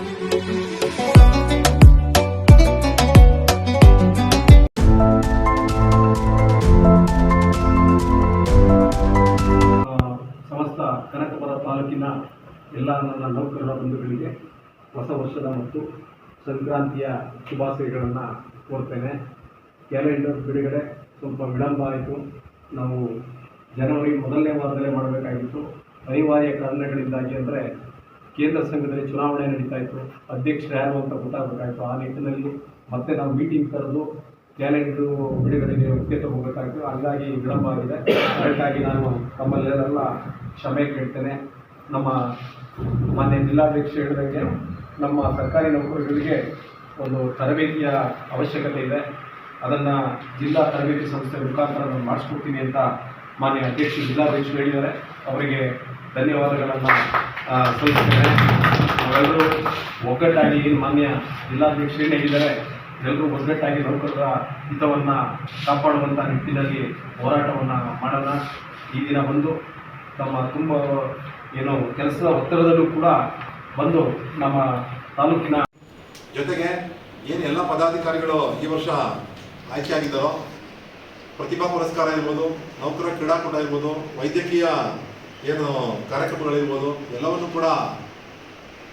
ಸಮಸ್ತ ಕನಕಪುರ ತಾಲೂಕಿನ ಎಲ್ಲ ನನ್ನ ನೌಕರರ ಬಂಧುಗಳಿಗೆ ಹೊಸ ವರ್ಷದ ಮತ್ತು ಸಂಕ್ರಾಂತಿಯ ಶುಭಾಶಯಗಳನ್ನು ಕೋರ್ತೇನೆ. ಕ್ಯಾಲೆಂಡರ್ ಬಿಡುಗಡೆ ಸ್ವಲ್ಪ ವಿಳಂಬ ಆಯಿತು. ನಾವು ಜನವರಿ ಮೊದಲನೇ ವಾರದಲ್ಲೇ ಮಾಡಬೇಕಾಗಿತ್ತು. ಅನಿವಾರ್ಯ ಕಾರಣಗಳಿಂದಾಗಿ ಅಂದರೆ ಕೇಂದ್ರ ಸಂಘದಲ್ಲಿ ಚುನಾವಣೆ ನಡೀತಾ ಇತ್ತು. ಅಧ್ಯಕ್ಷರು ಯಾರು ಅಂತ ಗೊತ್ತಾಗಬೇಕಾಯಿತು. ಆ ನಿಟ್ಟಿನಲ್ಲಿ ಮತ್ತೆ ನಾವು ಮೀಟಿಂಗ್ ಕರೆದು ಕ್ಯಾಲೆಂಡ್ರು ಬಿಡುಗಡೆಗೆ ಒಪ್ಪಿಗೆ ತಗೋಬೇಕಾಗಿತ್ತು ಹಂಗಾಗಿ ವಿಳಂಬ ಆಗಿದೆ. ಅದಕ್ಕಾಗಿ ನಾನು ತಮ್ಮಲ್ಲೆಲ್ಲ ಕ್ಷಮೆ ಕೇಳ್ತೇನೆ. ನಮ್ಮ ಮಾನ್ಯ ಜಿಲ್ಲಾಧ್ಯಕ್ಷ ಹೇಳಿದಂಗೆ ನಮ್ಮ ಸರ್ಕಾರಿ ನೌಕರರಿಗೆ ಒಂದು ತರಬೇತಿಯ ಅವಶ್ಯಕತೆ ಇದೆ. ಅದನ್ನು ಜಿಲ್ಲಾ ತರಬೇತಿ ಸಂಸ್ಥೆ ಮುಖಾಂತರ ಮಾಡಿಸ್ಕೊಡ್ತೀನಿ ಅಂತ ಮಾನ್ಯ ಅಧ್ಯಕ್ಷರು ಜಿಲ್ಲಾಧ್ಯಕ್ಷರು ಹೇಳಿದ್ದಾರೆ. ಅವರಿಗೆ ಧನ್ಯವಾದಗಳನ್ನು ಸಲ್ಲಿಸ್ತೇನೆ ನಾವೆಲ್ಲರೂ ಒಗ್ಗಟ್ಟಾಗಿ ಮಾನ್ಯ ಜಿಲ್ಲಾಧ್ಯಕ್ಷರು ಹೇಳಿದ್ದಾರೆ. ಎಲ್ಲರೂ ಒಗ್ಗಟ್ಟಾಗಿ ನೌಕರರ ಹಿತವನ್ನು ಕಾಪಾಡುವಂಥ ನಿಟ್ಟಿನಲ್ಲಿ ಹೋರಾಟವನ್ನು ಮಾಡೋಣ. ಈ ದಿನ ಬಂದು ತಮ್ಮ ತುಂಬ, ಏನು ಕೆಲಸದ ಒತ್ತಡದಲ್ಲೂ ಕೂಡ ಬಂದು ನಮ್ಮ ತಾಲೂಕಿನ ಜೊತೆಗೆ ಏನು ಎಲ್ಲ ಪದಾಧಿಕಾರಿಗಳು ಈ ವರ್ಷ ಆಯ್ಕೆಯಾಗಿದ್ದಾರೋ ಪ್ರತಿಭಾ ಪುರಸ್ಕಾರ ಇರ್ಬೋದು ನೌಕರ ಕ್ರೀಡಾಕೂಟ ಇರ್ಬೋದು ವೈದ್ಯಕೀಯ ಏನು ಕಾರ್ಯಕ್ರಮಗಳಿರ್ಬೋದು, ಎಲ್ಲವನ್ನು ಕೂಡ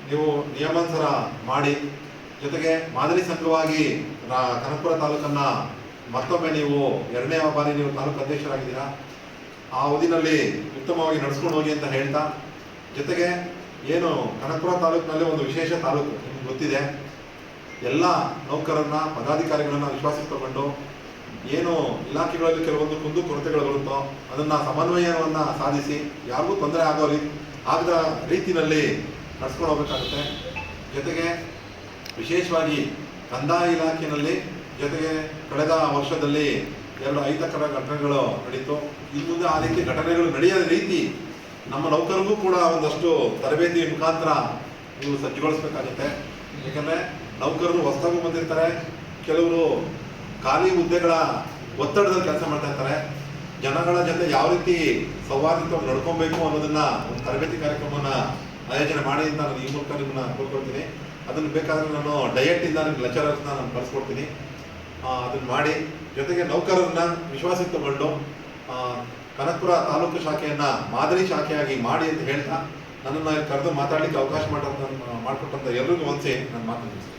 ನೀವು ನಿಯಮಾನುಸಾರ ಮಾಡಿ. ಜೊತೆಗೆ ಮಾದರಿ ಸಂಘವಾಗಿ ಕನಕಪುರ ತಾಲೂಕನ್ನ ಮತ್ತೊಮ್ಮೆ ನೀವು ಎರಡನೇ ಬಾರಿ ನೀವು ತಾಲೂಕು ಅಧ್ಯಕ್ಷರಾಗಿದ್ದೀರಾ? ಆ ಅವಧಿನಲ್ಲಿ ಉತ್ತಮವಾಗಿ ನಡೆಸ್ಕೊಂಡು ಹೋಗಿ ಅಂತ ಹೇಳ್ತಾ, ಜೊತೆಗೆ ಏನು ಕನಕಪುರ ತಾಲೂಕಿನಲ್ಲಿ ಒಂದು ವಿಶೇಷ ತಾಲೂಕು ನಿಮ್ಗೆ ಗೊತ್ತಿದೆ. ಎಲ್ಲ ನೌಕರರನ್ನ ಪದಾಧಿಕಾರಿಗಳನ್ನ ವಿಶ್ವಾಸಕ್ಕೆ ತಗೊಂಡು ಏನು ಇಲಾಖೆಗಳಲ್ಲಿ ಕೆಲವೊಂದು ಕುಂದು ಕೊರತೆಗಳು ಬರುತ್ತೋ ಅದನ್ನ ಸಮನ್ವಯವನ್ನು ಸಾಧಿಸಿ ಯಾರಿಗೂ ತೊಂದರೆ ಆಗೋ ರೀ ಆಗದ ರೀತಿಯಲ್ಲಿ ನಡ್ಸ್ಕೊಂಡು ಹೋಗಬೇಕಾಗುತ್ತೆ. ಜೊತೆಗೆ ವಿಶೇಷವಾಗಿ ಕಂದಾಯ ಇಲಾಖೆಯಲ್ಲಿ ಜೊತೆಗೆ ಕಳೆದ ವರ್ಷದಲ್ಲಿ ಎರಡು ಅಹಿತಕರ ಘಟನೆಗಳು ನಡೀತು. ಇನ್ನು ಮುಂದೆ ಆ ರೀತಿ ಘಟನೆಗಳು ನಡೆಯದ ರೀತಿ ನಮ್ಮ ನೌಕರಿಗೂ ಕೂಡ ಒಂದಷ್ಟು ತರಬೇತಿ ಮುಖಾಂತರ ನೀವು ಸಜ್ಜುಗೊಳಿಸ್ಬೇಕಾಗುತ್ತೆ. ಯಾಕಂದ್ರೆ ನೌಕರರು ಹೊಸದಾಗೂ ಬಂದಿರ್ತಾರೆ. ಕೆಲವರು ಖಾಲಿ ಹುದ್ದೆಗಳ ಒತ್ತಡದಲ್ಲಿ ಕೆಲಸ ಮಾಡ್ತಾ ಇರ್ತಾರೆ. ಜನಗಳ ಜೊತೆ ಯಾವ ರೀತಿ ಸೌಹಾರ್ದವಾಗಿ ನಡ್ಕೊಬೇಕು ಅನ್ನೋದನ್ನ ಒಂದು ತರಬೇತಿ ಕಾರ್ಯಕ್ರಮವನ್ನ ಆಯೋಜನೆ ಮಾಡಿ ಅಂತ ನಾನು ಈ ಮೂಲಕ ನಿಮ್ಮನ್ನ ಕೋರ್ಕೊಳ್ತೀನಿ. ಅದನ್ನು ಬೇಕಾದ್ರೆ ನಾನು ಡಯಟ್ ಇಂದ ನಿಮ್ಗೆ ಲೆಕ್ಚರರ್ಸ್ನ ನಾನು ಕಳಿಸ್ಕೊಡ್ತೀನಿ. ಅದನ್ನು ಮಾಡಿ, ಜೊತೆಗೆ ನೌಕರರನ್ನ ವಿಶ್ವಾಸಕ್ಕೆ ತಗೊಂಡು ಕನಕಪುರ ತಾಲೂಕು ಶಾಖೆಯನ್ನ ಮಾದರಿ ಶಾಖೆಯಾಗಿ ಮಾಡಿ ಅಂತ ಹೇಳ್ತಾ ನನ್ನನ್ನು ಕರೆದು ಮಾತಾಡಲಿಕ್ಕೆ ಅವಕಾಶ ಮಾಡ ಮಾಡಿಕೊಟ್ಟಂತ ಎಲ್ರಿಗೂ ಒಂದ್ಸಿ ನಾನು ಮಾತನಾಡ್ತೀನಿ